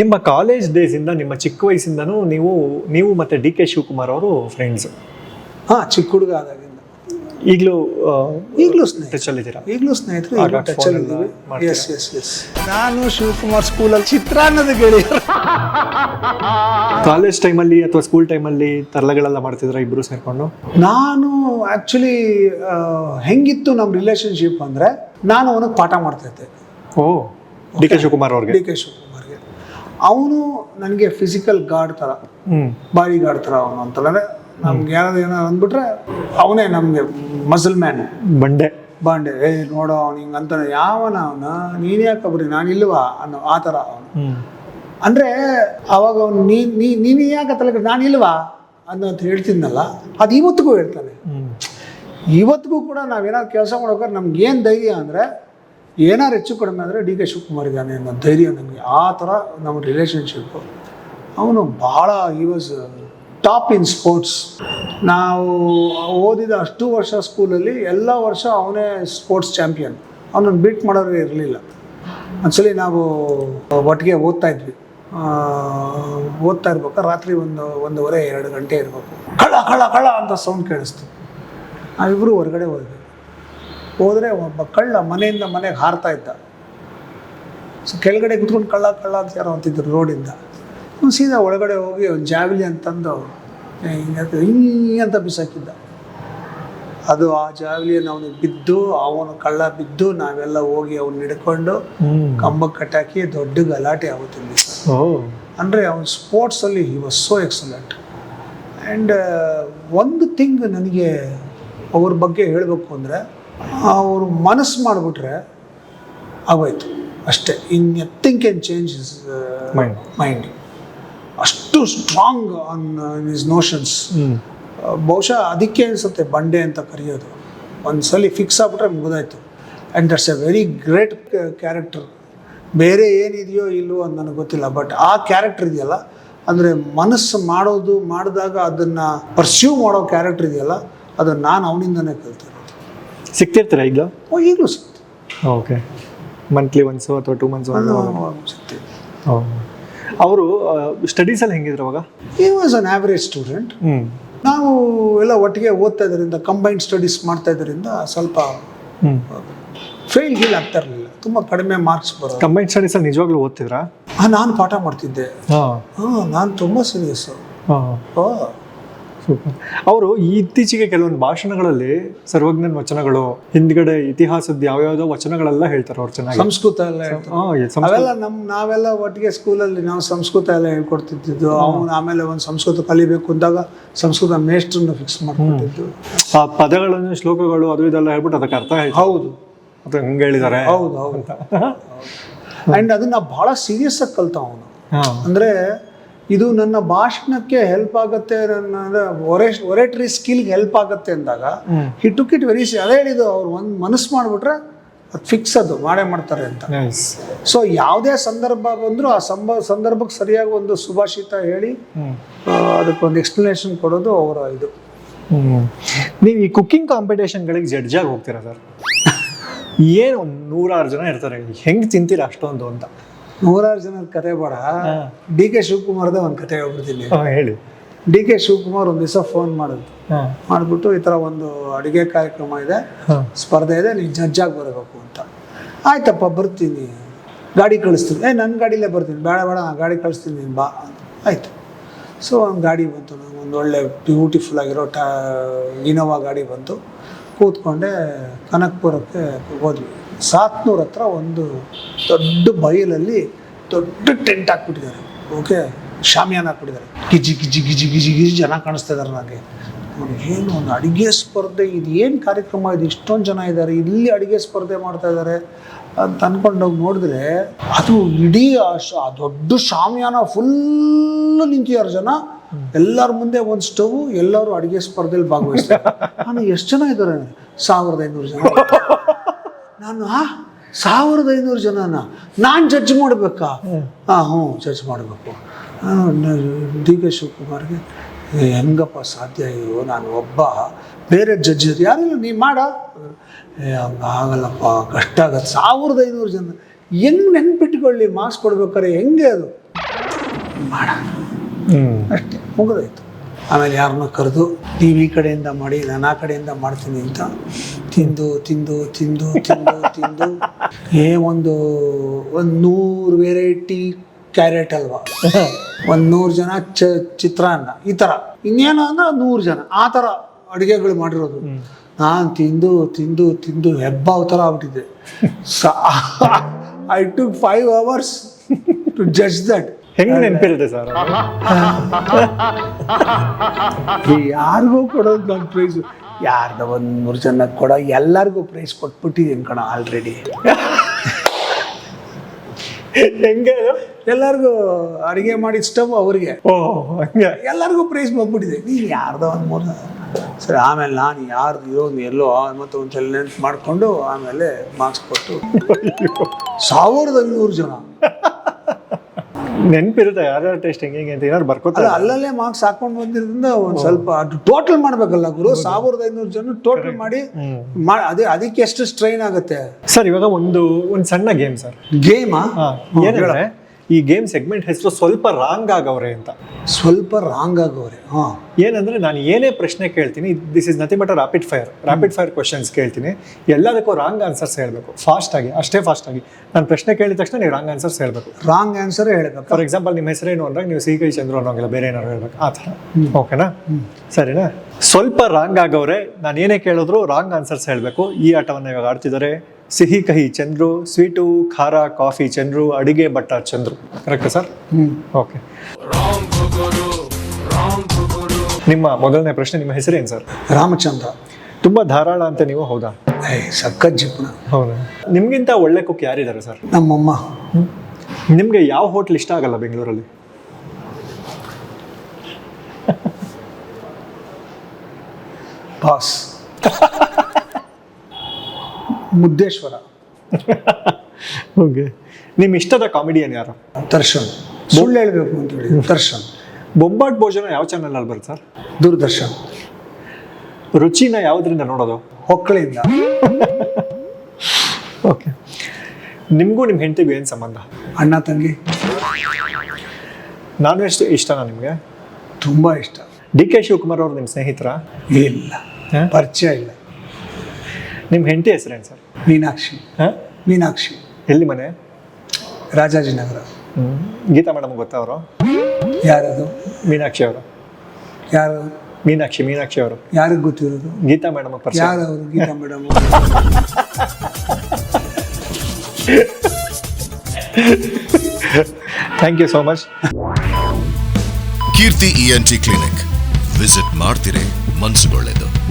ನಿಮ್ಮ ಕಾಲೇಜ್ ಡೇಸಿಂದ ನಿಮ್ಮ ಚಿಕ್ಕ ವಯಸ್ಸಿಂದನೂ ನೀವು ನೀವು ಮತ್ತೆ ಡಿ ಕೆ ಶಿವಕುಮಾರ್ ಅವರು ಫ್ರೆಂಡ್ಸ್ ಹಾ ಚಿಕ್ಕ ಹುಡುಗ ಆದಾಗಿಂದ. ಈಗಲೂ ಈಗಲೂ ಸ್ನೇಹಿತ ಟಚಲ್ಲಿದ್ದೀರಾ ಈಗಲೂ ಸ್ನೇಹಿತರು ಈಗಲೂ ಟಚ್ ಇದ್ದೀವಿ ಮಾಡ್ತೀರಾ? ಎಸ್ ಎಸ್ ಎಸ್ ನಾನು ಶಿವಕುಮಾರ್ ಸ್ಕೂಲಲ್ಲಿ ಚಿತ್ರಾನ್ನದ ಗೆಳೆಯರು ಕಾಲೇಜ್ ಟೈಮಲ್ಲಿ ಅಥವಾ ಸ್ಕೂಲ್ ಟೈಮಲ್ಲಿ ತರಲೆಗಳೆಲ್ಲ ಮಾಡ್ತಿದ್ರ ಇಬ್ರು ಸೇರ್ಕೊಂಡು? ನಾನು ಆಕ್ಚುಲಿ ಹೆಂಗಿತ್ತು ನಮ್ಮ ರಿಲೇಶನ್ಶಿಪ್ ಅಂದ್ರೆ ನಾನು ಅವನಿಗೆ ಪಾಠ ಮಾಡ್ತಾ ಇದ್ದೆ. ಓ ಡಿ ಕೆ ಶಿವಕುಮಾರ್ ಅವ್ರಿಗೆ? ಡಿ ಕೆ ಶಿವಕುಮಾರ್ಗೆ ಅವನು ನನಗೆ ಫಿಸಿಕಲ್ ಗಾರ್ಡ್ ಥರ ಹ್ಮ್. ಬಾಡಿ ಗಾರ್ಡ್ ಥರ ಅವನು ಅಂತಂದ್ರೆ ನಮ್ಗೆ ಯಾರಾದ್ರು ಏನಾದ್ರು ಅಂದ್ಬಿಟ್ರೆ ಅವನೇ ನಮಗೆ ಮಸಲ್ ಮ್ಯಾನ್ ಬಂಡೆ. ಬಾಂಡೆ ಏ ನೋಡೋ ಅವ್ನು ಹಿಂಗೆ ಅಂತಾನೆ ಯಾವನ ಅವನ? ನೀನು ಯಾಕೆ ಬರೀ ನಾನಿಲ್ವಾ ಅನ್ನೋ ಆ ಥರ ಅವನು. ಅಂದರೆ ಅವಾಗ ಅವ್ನು ನೀ ನೀ ನೀನು ಯಾಕೆ ತಲೆ ಅನ್ನೋ ಅಂತ ಹೇಳ್ತಿದ್ನಲ್ಲ ಅದು ಇವತ್ತಿಗೂ ಹೇಳ್ತಾನೆ. ಇವತ್ತಿಗೂ ಕೂಡ ನಾವೇನಾದ್ರು ಕೆಲಸ ಮಾಡ್ಬೇಕಾದ್ರೆ ನಮ್ಗೆ ಏನು ಧೈರ್ಯ ಅಂದರೆ ಏನಾರು ಹೆಚ್ಚು ಕಡಿಮೆ ಅಂದರೆ ಡಿ ಕೆ ಶಿವಕುಮಾರ್ ಇದ್ದಾನೆ ಅನ್ನೋ ಧೈರ್ಯ ನಮಗೆ. ಆ ಥರ ನಮ್ಮ ರಿಲೇಷನ್ಶಿಪ್ಪು ಅವನು ಭಾಳ ಈ ವಾಸ್ ಟಾಪ್ ಇನ್ ಸ್ಪೋರ್ಟ್ಸ್ ನಾವು ಓದಿದ ಅಷ್ಟು ವರ್ಷ ಸ್ಕೂಲಲ್ಲಿ ಎಲ್ಲ ವರ್ಷ ಅವನೇ ಸ್ಪೋರ್ಟ್ಸ್ ಚಾಂಪಿಯನ್ ಅವನನ್ನು ಬೀಟ್ ಮಾಡೋರು ಇರಲಿಲ್ಲ. ಒಂದ್ಸಲಿ ನಾವು ಒಟ್ಟಿಗೆ ಓದ್ತಾ ಇದ್ವಿ. ಓದ್ತಾ ಇರ್ಬೇಕು. ರಾತ್ರಿ ಒಂದು, ಒಂದೂವರೆ, ಎರಡು ಗಂಟೆ ಇರಬೇಕು. ಕಳ ಕಳ ಕಳ ಅಂತ ಸೌಂಡ್ ಕೇಳಿಸ್ತು. ನಾವಿಬ್ಬರು ಹೊರಗಡೆ ಹೋದ್ವಿ. ಹೋದರೆ ಒಬ್ಬ ಕಳ್ಳ ಮನೆಯಿಂದ ಮನೆಗೆ ಹಾರ್ತಾ ಇದ್ದ. ಸೊ ಕೆಳಗಡೆ ಕುತ್ಕೊಂಡು ಕಳ್ಳ ಕಳ್ಳ ಅಂತ ಯಾರೋ ಅಂತಿದ್ರು ರೋಡಿಂದ ಅವ್ನು ಸೀದಾ ಒಳಗಡೆ ಹೋಗಿ ಒಂದು ಜಾವಿಲಿ ಅಂತಂದು ಹಿಂಗೆ ಅಂತ ಬಿಸಾಕಿದ್ದ. ಅದು ಆ ಜಾವಿಲಿಯನ್ನು ಅವನಿಗೆ ಬಿದ್ದು ಅವನು ಕಳ್ಳ ಬಿದ್ದು ನಾವೆಲ್ಲ ಹೋಗಿ ಅವನು ಹಿಡ್ಕೊಂಡು ಕಂಬಕ್ಕೆ ಕಟ್ಟಾಕಿ ದೊಡ್ಡ ಗಲಾಟೆ ಆಗುತ್ತಿಲ್ಲ ಓಹ್ ಅಂದರೆ ಅವನು ಸ್ಪೋರ್ಟ್ಸಲ್ಲಿ he was so excellent and ಒಂದು ಥಿಂಗ್ ನನಗೆ ಅವ್ರ ಬಗ್ಗೆ ಹೇಳಬೇಕು ಅಂದರೆ ಅವರು ಮನಸ್ಸು ಮಾಡಿಬಿಟ್ರೆ ಆಗೋಯ್ತು. ಅಷ್ಟೇ. Anything can change his mind mind ಅಷ್ಟು ಸ್ಟ್ರಾಂಗ್ ಆನ್ ಇಸ್ ನೋಷನ್ಸ್ ಬಹುಶಃ ಅದಕ್ಕೆ ಅನಿಸುತ್ತೆ ಬಂಡೆ ಅಂತ ಕರೆಯೋದು. ಒಂದ್ಸಲಿ ಫಿಕ್ಸ್ ಆಗ್ಬಿಟ್ರೆ ಮುಗಿದಾಯ್ತು. And that's a very great character ಬೇರೆ ಏನಿದೆಯೋ ಇಲ್ಲವೋ ಅಂತ ನನಗೆ ಗೊತ್ತಿಲ್ಲ. ಬಟ್ ಆ ಕ್ಯಾರೆಕ್ಟರ್ ಇದೆಯಲ್ಲ? ಅಂದರೆ ಮನಸ್ಸು ಮಾಡೋದು ಮಾಡಿದಾಗ ಅದನ್ನು ಪರ್ಸ್ಯೂ ಮಾಡೋ ಕ್ಯಾರೆಕ್ಟರ್ ಇದೆಯಲ್ಲ? ಅದು ನಾನು ಅವನಿಂದನೇ ಕಲ್ತಿರೋದು ಸಿಗ್ತಿರ್ತೀರಾ ಈಗ ಓ ಈಗಲೂ ಸಿಕ್ತು ಓಕೆ ಮಂತ್ಲಿ ಒನ್ಸು ಅಥವಾ ಟೂ ಮಂತ್ಸ್ ಒಂದು ಸಿಗ್ತೀವಿ ಅವರು ಸ್ಟಡೀಸಲ್ಲಿ ಹೆಂಗಿದ್ರು ಅವಾಗ? ಈ ವಾಸ್ ಅನ್ ಆವ್ರೇಜ್ ಸ್ಟೂಡೆಂಟ್ ನಾವು ಎಲ್ಲ ಒಟ್ಟಿಗೆ ಓದ್ತಾ ಇದರಿಂದ ಕಂಬೈನ್ಡ್ ಸ್ಟಡೀಸ್ ಮಾಡ್ತಾ ಇದರಿಂದ ಸ್ವಲ್ಪ ಫೇಲ್ ಗೀಲ್ ಆಗ್ತಾ ಇರಲಿಲ್ಲ. ತುಂಬ ಕಡಿಮೆ ಮಾರ್ಕ್ಸ್ ಬರೋದು. ಕಂಬೈನ್ ಸ್ಟಡೀಸಲ್ಲಿ ನಿಜವಾಗ್ಲೂ ಓದ್ತಿದ್ರಾ? ಹಾಂ ನಾನು ಪಾಠ ಮಾಡ್ತಿದ್ದೆ. ಹಾಂ. ಹಾಂ ನಾನು ತುಂಬ ಸೀರಿಯಸ್ ಹಾಂ. ಸೂಪರ್ ಅವರು ಇತ್ತೀಚೆಗೆ ಕೆಲವೊಂದು ಭಾಷಣಗಳಲ್ಲಿ ಸರ್ವಜ್ಞನ ವಚನಗಳು ಹಿಂದ್ಗಡೆ ಇತಿಹಾಸದ ಯಾವ್ಯಾವ್ದೋ ವಚನಗಳೆಲ್ಲ ಹೇಳ್ತಾರೆ ಅವ್ರು ಚೆನ್ನಾಗಿ. ಸಂಸ್ಕೃತ ಎಲ್ಲ ಹೇಳ್ತಾರೆ. ಅವೆಲ್ಲ ನಮ್ ನಾವೆಲ್ಲ ಒಟ್ಟಿಗೆ ಸ್ಕೂಲಲ್ಲಿ ನಾವು ಸಂಸ್ಕೃತ ಎಲ್ಲ ಹೇಳ್ಕೊಡ್ತಿದ್ದು. ಅವನು ಆಮೇಲೆ ಒಂದು ಸಂಸ್ಕೃತ ಕಲಿಬೇಕು ಅಂದಾಗ ಸಂಸ್ಕೃತ ಮೇಷ್ಟ್ರನ್ನ ಫಿಕ್ಸ್ ಮಾಡ್ಕೊಟ್ಟಿದ್ದು ಆ ಪದಗಳನ್ನು ಶ್ಲೋಕಗಳು ಅದು ಇದೆಲ್ಲ ಹೇಳ್ಬಿಟ್ಟು ಅದಕ್ಕೆ ಅರ್ಥ ಆಯ್ತು. ಹೌದು. ಅದು ಹಂಗೆ ಹೇಳಿದ್ದಾರೆ ಹೌದು ಹೌದು. ಅಂಡ್ ಅದನ್ನ ಬಹಳ ಸೀರಿಯಸ್ ಆಗಿ ಕಲ್ತ ಅವನು. ಅಂದರೆ ಇದು ನನ್ನ ಭಾಷಣಕ್ಕೆ ಹೆಲ್ಪ್ ಆಗುತ್ತೆ ನನ್ನ ಒರೆ ಒರೇಟ್ರಿ ಸ್ಕಿಲ್ಗೆ ಹೆಲ್ಪ್ ಆಗುತ್ತೆ ಅಂದಾಗ. ಹಿ ಟುಕ್ ಇಟ್ ವೆರಿ ಅದೇ ಹೇಳಿದ್ದು ಅವ್ರು ಒಂದು ಮನಸ್ಸು ಮಾಡಿಬಿಟ್ರೆ ಅದು ಫಿಕ್ಸ್ ಅದು ಮಾಡೇ ಮಾಡ್ತಾರೆ ಅಂತ. ಸೊ ಯಾವುದೇ ಸಂದರ್ಭ ಬಂದರೂ ಆ ಸಂಬ ಸಂದರ್ಭಕ್ಕೆ ಸರಿಯಾಗಿ ಒಂದು ಸುಭಾಷಿತ ಹೇಳಿ ಅದಕ್ಕೊಂದು ಎಕ್ಸ್ಪ್ಲನೇಷನ್ ಕೊಡೋದು ಅವರ ಇದು. ನೀವು ಈ ಕುಕ್ಕಿಂಗ್ ಕಾಂಪಿಟೇಷನ್ಗಳಿಗೆ ಜಡ್ಜಾಗಿ ಹೋಗ್ತೀರಾ ಸರ್? ಏನು ನೂರಾರು ಜನ ಇರ್ತಾರೆ ಹೆಂಗೆ ತಿಂತೀರಾ ಅಷ್ಟೊಂದು ಅಂತ? ನೂರಾರು ಜನರ ಕತೆ ಬೇಡ. ಡಿ ಕೆ ಶಿವಕುಮಾರ್ದೇ ಒಂದು ಕತೆ ಹೇಳ್ಬಿಡ್ತೀನಿ. ಹೇಳಿ. ಡಿ ಕೆ ಶಿವಕುಮಾರ್ ಒಂದು ದಿವಸ ಫೋನ್ ಮಾಡಿದ್ರು ಮಾಡ್ಬಿಟ್ಟು ಈ ಥರ ಒಂದು ಅಡುಗೆ ಕಾರ್ಯಕ್ರಮ ಇದೆ. ಸ್ಪರ್ಧೆ ಇದೆ ನೀನು ಜಡ್ಜಾಗಿ ಬರಬೇಕು ಅಂತ. ಆಯ್ತಪ್ಪ ಬರ್ತೀನಿ. ಗಾಡಿ ಕಳಿಸ್ತೀನಿ. ಏ ನನ್ನ ಗಾಡಿಲೇ ಬರ್ತೀನಿ. ಬೇಡ ಬೇಡ ನಾನು ಗಾಡಿ ಕಳಿಸ್ತೀನಿ ನೀನು ಬಾ ಅಂತ. ಆಯಿತು. ಸೊ ಒಂದು ಗಾಡಿ ಬಂತು. ನಂಗೆ ಒಂದು ಒಳ್ಳೆ ಬ್ಯೂಟಿಫುಲ್ ಆಗಿರೋ ಟಾ ಇನೋವಾ ಗಾಡಿ ಬಂತು. ಕೂತ್ಕೊಂಡೆ ಕನಕ್ಪುರಕ್ಕೆ ಹೋದ್ವಿ. ಸಾತ್ನೂರ ಹತ್ರ ಒಂದು ದೊಡ್ಡ ಬಯಲಲ್ಲಿ ದೊಡ್ಡ ಟೆಂಟ್ ಹಾಕ್ಬಿಟ್ಟಿದ್ದಾರೆ. ಓಕೆ? ಶಾಮಿಯಾನ ಹಾಕ್ಬಿಟ್ಟಿದ್ದಾರೆ. ಗಿಜಿ ಗಿಜಿ ಗಿಜಿ ಗಿಜಿ ಗಿಜಿ ಜನ ಕಾಣಿಸ್ತಾ ಇದ್ದಾರೆ ನನಗೆ. ಏನು ಒಂದು ಅಡುಗೆ ಸ್ಪರ್ಧೆ ಇದು ಏನು ಕಾರ್ಯಕ್ರಮ ಇದು? ಇಷ್ಟೊಂದು ಜನ ಇದ್ದಾರೆ. ಇಲ್ಲಿ ಅಡುಗೆ ಸ್ಪರ್ಧೆ ಮಾಡ್ತಾ ಇದ್ದಾರೆ ಅಂತ ಅಂದ್ಕೊಂಡು ನೋಡಿದ್ರೆ ಅದು ಇಡೀ ಆ ದೊಡ್ಡ ಶಾಮಿಯಾನ ಫುಲ್ಲು ನಿಂತಿದ್ದಾರೆ ಜನ. ಎಲ್ಲರ ಮುಂದೆ ಒಂದು ಸ್ಟವ್ ಎಲ್ಲರೂ ಅಡುಗೆ ಸ್ಪರ್ಧೆಯಲ್ಲಿ ಭಾಗವಹಿಸ್ತಾರೆ. ನಾನು ಎಷ್ಟು ಜನ ಇದ್ದಾರೆ? ಸಾವಿರದ ಐನೂರು ಜನ. ನಾನು ಆ ಸಾವಿರದ ಐನೂರು ಜನನ. ನಾನು ಜಡ್ಜ್ ಮಾಡಬೇಕಾ? ಹಾಂ ಹ್ಞೂ ಜಡ್ಜ್ ಮಾಡಬೇಕು. ಡಿ ಕೆ ಶಿವಕುಮಾರ್ಗೆ ಹೆಂಗಪ್ಪ ಸಾಧ್ಯ ಇದು? ನಾನು ಒಬ್ಬ ಬೇರೆ ಜಡ್ಜ್ ಯಾರಿಲ್ಲ ನೀ ಮಾಡ. ಆಗಲ್ಲಪ್ಪ ಕಷ್ಟ ಆಗತ್ತೆ. ಸಾವಿರದ ಐನೂರು ಜನ. ಹೆಂಗೆ ನೆನ್ಪಿಟ್ಕೊಳ್ಳಿ? ಮಾರ್ಕ್ಸ್ ಕೊಡ್ಬೇಕಾರೆ ಹೆಂಗೆ ಅದು? ಮಾಡ. ಅಷ್ಟೇ ಮುಗಿದಾಯ್ತು. ಆಮೇಲೆ ಯಾರನ್ನ ಕರೆದು ಟಿ ವಿ ಕಡೆಯಿಂದ ಮಾಡಿ ನಾನು ಆ ಕಡೆಯಿಂದ ಮಾಡ್ತೀನಿ ಅಂತ. ತಿಂದು ತಿಂದು ತಿಂದು ತಿಂದು ತಿಂದು. ಏ ಒಂದು ಒಂದು ನೂರು ವೆರೈಟಿ ಕ್ಯಾರೆಟ್ ಅಲ್ವಾ? ಒಂದು ನೂರು ಜನ ಚ ಚಿತ್ರಾನ್ನ ಈ ಥರ ಇನ್ನೇನು ಅಂದ್ರೆ ನೂರು ಜನ. ಆ ಥರ ಅಡುಗೆಗಳು ಮಾಡಿರೋದು. ನಾನು ತಿಂದು ತಿಂದು ತಿಂದು ಹೆಬ್ಬಾವ್ ಥರ ಆಗ್ಬಿಟ್ಟಿದ್ದೆ I to five hours to judge that ಹೆಂಗ್ ನೆನಪಿರುತ್ತೆ ಸರ್ ಯಾರಿಗೂ ಕೊಡೋದು ನನ್ನ ಪ್ರೈಸು ಯಾರ್ದ ಒಂದು ಮೂರು ಜನ ಕೊಡ ಎಲ್ಲರಿಗೂ ಪ್ರೈಸ್ ಕೊಟ್ಬಿಟ್ಟಿದ್ದೀನಿ ಕಣ ಆಲ್ರೆಡಿ ಹೆಂಗೆ? ಎಲ್ಲರಿಗೂ ಅಡುಗೆ ಮಾಡಿ ಸ್ಟವ್ ಅವ್ರಿಗೆ. ಎಲ್ಲರಿಗೂ ಪ್ರೈಸ್ ಬಂದ್ಬಿಟ್ಟಿದೆ. ನೀನು ಯಾರ್ದೋ ಒಂದು ಮೂರು ಸರಿ ಆಮೇಲೆ ನಾನು ಯಾರ್ದು ಇರೋದು ಎಲ್ಲೋ ಮತ್ತೆ ಒಂದು ಸಲ ನೆನ್ಪು ಮಾಡಿಕೊಂಡು ಆಮೇಲೆ ಮಾರ್ಕ್ಸ್ ಕೊಟ್ಟು. ಸಾವಿರದ ಐನೂರು ಜನ. ನೆನಪಿರುತ್ತೆ ಯಾರ್ಯಾರ ಟೇಸ್ಟ್ ಹೆಂಗೆ ಹೆಂಗೆ ಅಂತ ಏನಾದ್ರು ಬರ್ಕೋತಾರೆ ಅಲ್ಲಲ್ಲೇ ಮಾರ್ಕ್ಸ್ ಹಾಕೊಂಡು ಬಂದಿರೋದ್ರಿಂದ ಒಂದು ಸ್ವಲ್ಪ ಅದು ಟೋಟಲ್ ಮಾಡ್ಬೇಕಲ್ಲ ಗುರು ಸಾವಿರದ ಐನೂರು ಜನ ಟೋಟಲ್ ಮಾಡಿ ಅದೇ ಅದಕ್ಕೆ ಎಷ್ಟು ಸ್ಟ್ರೈನ್ ಆಗುತ್ತೆ. ಸರ್ ಇವಾಗ ಒಂದು ಒಂದು ಸಣ್ಣ ಗೇಮ್ ಸರ್. ಗೇಮಾ ಏನಂದ್ರೆ ಈ ಗೇಮ್ ಸೆಗ್ಮೆಂಟ್ ಹೆಸರು ಸ್ವಲ್ಪ ರಾಂಗ್ ಆಗವ್ರೆ ಅಂತ. ಸ್ವಲ್ಪ ರಾಂಗ್ ಆಗವ್ರೆ ಹಾ. ಏನಂದ್ರೆ ನಾನು ಏನೇ ಪ್ರಶ್ನೆ ಕೇಳ್ತೀನಿ this is nothing but rapid fire rapid fire questions ಕೇಳ್ತೀನಿ. ಎಲ್ಲದಕ್ಕೂ ರಾಂಗ್ ಆನ್ಸರ್ಸ್ ಹೇಳಬೇಕು. ಫಾಸ್ಟ್ ಆಗಿ ಅಷ್ಟೇ ಫಾಸ್ಟ್ ಆಗಿ. ನಾನು ಪ್ರಶ್ನೆ ಕೇಳಿದ ತಕ್ಷಣ ನೀವು ರಾಂಗ್ ಆನ್ಸರ್ಸ್ ಹೇಳಬೇಕು. ರಾಂಗ್ ಆನ್ಸರ್ ಹೇಳಬೇಕು? ಫಾರ್ ಎಕ್ಸಾಂಪಲ್ ನಿಮ್ಮ ಹೆಸರೇನು ಅಂದಾಗ ನೀವು ಸಿಹಿ ಕೈ ಚಂದ್ರು ಅನ್ನೋಂಗಿಲ್ಲ ಬೇರೆ ಏನಾದ್ರು ಹೇಳ್ಬೇಕು. ಆ ಥರ. ಓಕೆನಾ ಸರಿನಾ? ಸ್ವಲ್ಪ ರಾಂಗ್ ಆಗವ್ರೆ. ನಾನು ಏನೇ ಕೇಳಿದ್ರು ರಾಂಗ್ ಆನ್ಸರ್ಸ್ ಹೇಳಬೇಕು. ಈ ಆಟವನ್ನು ಇವಾಗ ಆಡ್ತಿದ್ದಾರೆ. ಸಿಹಿ ಕಹಿ ಚಂದ್ರು ಸ್ವೀಟು ಖಾರ ಕಾಫಿ ಚಂದ್ರು ಅಡಿಗೆ ಬಟ್ಟ ಚಂದ್ರು. ಕರೆಕ್ಟ್ ಸರ್ ಓಕೆ ನಿಮ್ಮ ಮೊದಲನೇ ಪ್ರಶ್ನೆ ನಿಮ್ಮ ಹೆಸರೇನು ಸರ್ ರಾಮಚಂದ್ರ. ತುಂಬಾ ಧಾರಾಳ ಅಂತ ನೀವು ಹೌದಾ? ಸಖತ್ ಜಿಪ್ನ ಹೌದಾ? ನಿಮ್ಗಿಂತ ಒಳ್ಳೆ ಕುಕ್ ಯಾರಿದ್ದಾರೆ ಸರ್ ನಮ್ಮಮ್ಮ. ನಿಮ್ಗೆ ಯಾವ ಹೋಟ್ಲ್ ಇಷ್ಟ ಆಗಲ್ಲ ಬೆಂಗಳೂರಲ್ಲಿ? ಬಾಸ್. ಮುದ್ದೇಶ್ವರ. ಓಕೆ ನಿಮ್ಮ ಇಷ್ಟದ ಕಾಮಿಡಿಯನ್ ಯಾರು? ದರ್ಶನ್. ಸುಳ್ಳು ಹೇಳಬೇಕು ಅಂತ ಹೇಳಿ. ದರ್ಶನ್. ಬೊಂಬಾಟ್ ಭೋಜನ ಯಾವ ಚಾನಲ್ ಅಲ್ಲಿ ಬರುತ್ತೆ ಸರ್? ದೂರದರ್ಶನ್. ರುಚಿನ ಯಾವುದರಿಂದ ನೋಡೋದು? ಹೊಕ್ಕಳಿಂದ. ಓಕೆ ನಿಮಗೂ ನಿಮ್ಮ ಹೆಂಡತಿಗೂ ಏನು ಸಂಬಂಧ? ಅಣ್ಣ ತಂಗಿ. ನಾನ್ ವೆಜ್ ಇಷ್ಟನಾ ನಿಮಗೆ? ತುಂಬ ಇಷ್ಟ. ಡಿ ಕೆ ಶಿವಕುಮಾರ್ ಅವರು ನಿಮ್ಮ ಸ್ನೇಹಿತರ? ಇಲ್ಲ. ಪರಿಚಯ ಇಲ್ಲ. ನಿಮ್ಮ ಹೆಂಡತಿ ಹೆಸರೇನು ಸರ್? ಮೀನಾಕ್ಷಿ. ಹಾಂ? ಮೀನಾಕ್ಷಿ. ಎಲ್ಲಿ ಮನೆ? ರಾಜಾಜಿನಗರ. ಗೀತಾ ಮೇಡಮ್ ಗೊತ್ತಾ ಅವರು? ಯಾರದು? ಮೀನಾಕ್ಷಿ ಅವರು. ಯಾರು? ಮೀನಾಕ್ಷಿ ಮೀನಾಕ್ಷಿ ಅವರು. ಯಾರಿಗೆ ಗೊತ್ತಿರೋದು? ಗೀತಾ ಮೇಡಮ್ ಯಾರು ಅವರು? Geeta madam thank you so much Keerthi E N T clinic. Visit ಮಾಡ್ತಿರೇ ಮನ್ಸುಗೊಳ್ಳೆದು.